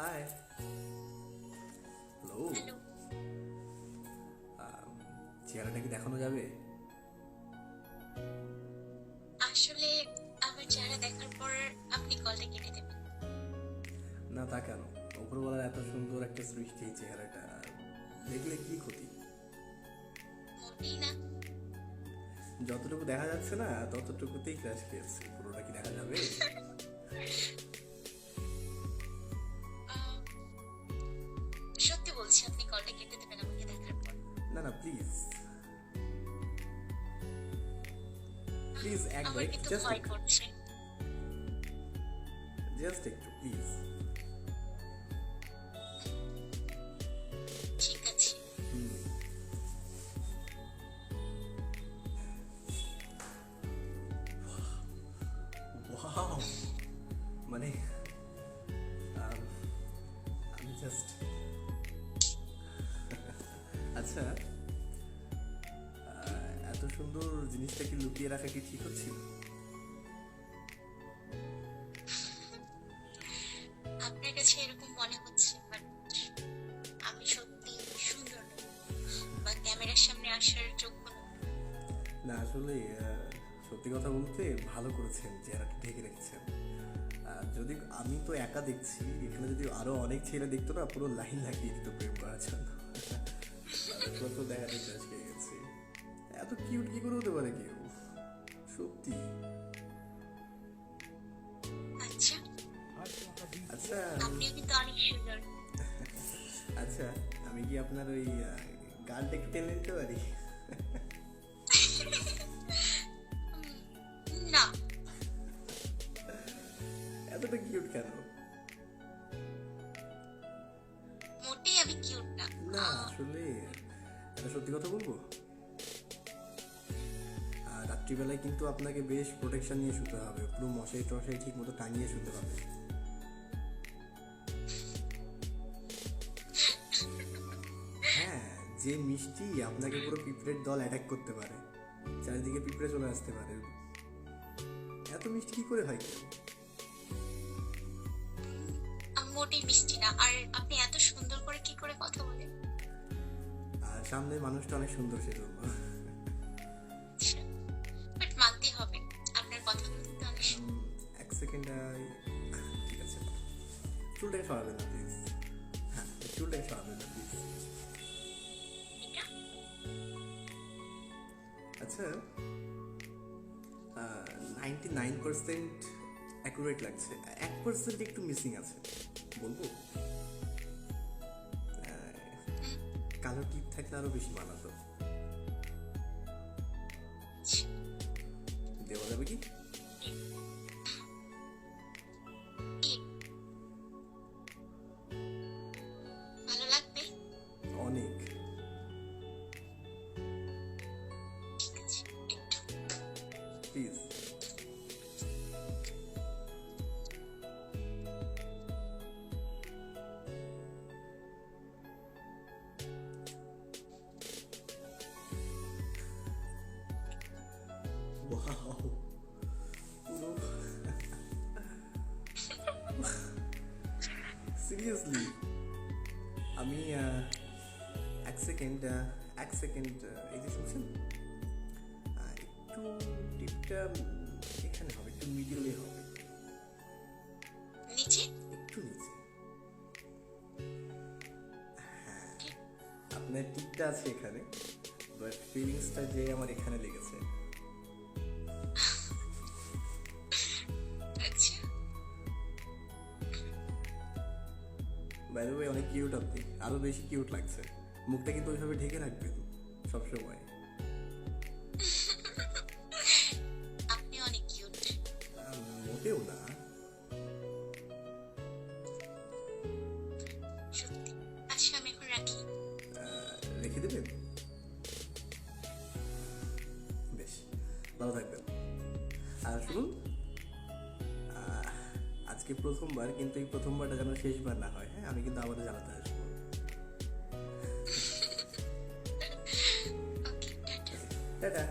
Hi hello hello চেহারাটা কি দেখানো যাবে? আসলে আমার চেহারা দেখার পর আপনি কলটা কেটে দেবেন। না তা কেন? উপরবেলার এত সুন্দর একটা সৃষ্টি এই চেহারাটা। দেখলে কি ক্ষতি? মোটেই না। যতটুকু দেখা যাচ্ছে না ততটুকুতেই ক্রাশ খেয়েছে। পুরোটা কি দেখা যাবে? প্লিজ আমার কিন্তু জাস্ট জাস্ট একটু প্লিজ মানে আম, জাস্ট আচ্ছা এত সুন্দর জিনিসটা কি লুকিয়ে রাখা কি ঠিক হচ্ছিল আপনার কাছে এরকম মনে হচ্ছে বাট আমি সত্যি সুন্দর বা ক্যামেরার সামনে আসার যোগ্য না। আসলে সত্যি কথা বলতে ভালো করেছেন চেহারাটা ঢেকে রেখেছেন। যদি আমি তো একা দেখছি এখানে যদি আরও অনেক ছেলে দেখতো না পুরো লাইন লাগিয়ে দিত প্রেম করার জন্য। দেখা দেখতে আজকে গেছে। এত কিউট কি করে হতে পারে কেউ? সত্যি। আচ্ছা। আচ্ছা। আপনিও কিন্তু অনেক সুন্দর। আচ্ছা আমি কি আপনার ওই গানটা একটু টেনে নিতে পারি? না। এতটা কিউট কেন? মোটেই আমি কিউট না। না আসলে সত্যি কথা বলব? রাত্রিবেলায় কিন্তু আপনাকে বেশ প্রোটেকশন নিয়ে শুতে হবে। পুরো মশাই টশাই ঠিক মতো টাঙিয়ে শুতে হবে। হ্যাঁ যে মিষ্টি আপনাকে পুরো পিঁপড়ের দল অ্যাটাক করতে পারে। চারিদিকে পিঁপড়ে চলে আসতে পারে। এত মিষ্টি কি করে হয় মোটেই মিষ্টি না। আর আপনি এত সুন্দর করে কি করে কথা বলেন? আর সামনের মানুষটা অনেক সুন্দর সেজন্য মানতে হবে। আপনার কথাগুলো কিন্তু অনেক সুন্দর। উম, এক সেকেন্ড ঠিক আছে। চুলটাকে সরাবেন না প্লিজ হ্যাঁ চুলটাকে সরাবেন না প্লিজ আচ্ছা নাইনটি নাইন পার্সেন্ট অ্যাকুরেট লাগছে। এক পার্সেন্ট একটু মিসিং আছে বলব? কালো টিপ থাকলে আরও বেশি মানাতো। দেওয়া যাবে কি? অনেক। প্লিজ সিরিয়াসলি আমি এক সেকেন্ড এক সেকেন্ড এই যে শুনছেন? একটু টিপটা এখানে হবে একটু মিডিলে হবে। নিচে? একটু নিচে। হ্যাঁ আপনার টিপটা আছে এখানে বাট ফিলিংসটা যে আমার এখানে লেগেছে। কিউট আপনি আরও বেশি কিউট লাগছে। মুখটা কিন্তু ওইভাবে ঢেকে রাখবেন সবসময়। আপনি অনেক কিউট মোটেও না। সত্যি আচ্ছা আমি এখন রাখি। রেখে দেবেন বেশ ভালো থাকবেন। আর শুনুন আজকে প্রথমবার কিন্তু এই প্রথমবারটা যেন শেষবার না হয় হ্যাঁ? আমি কিন্তু আবারও জানাতে আসব। টাটা।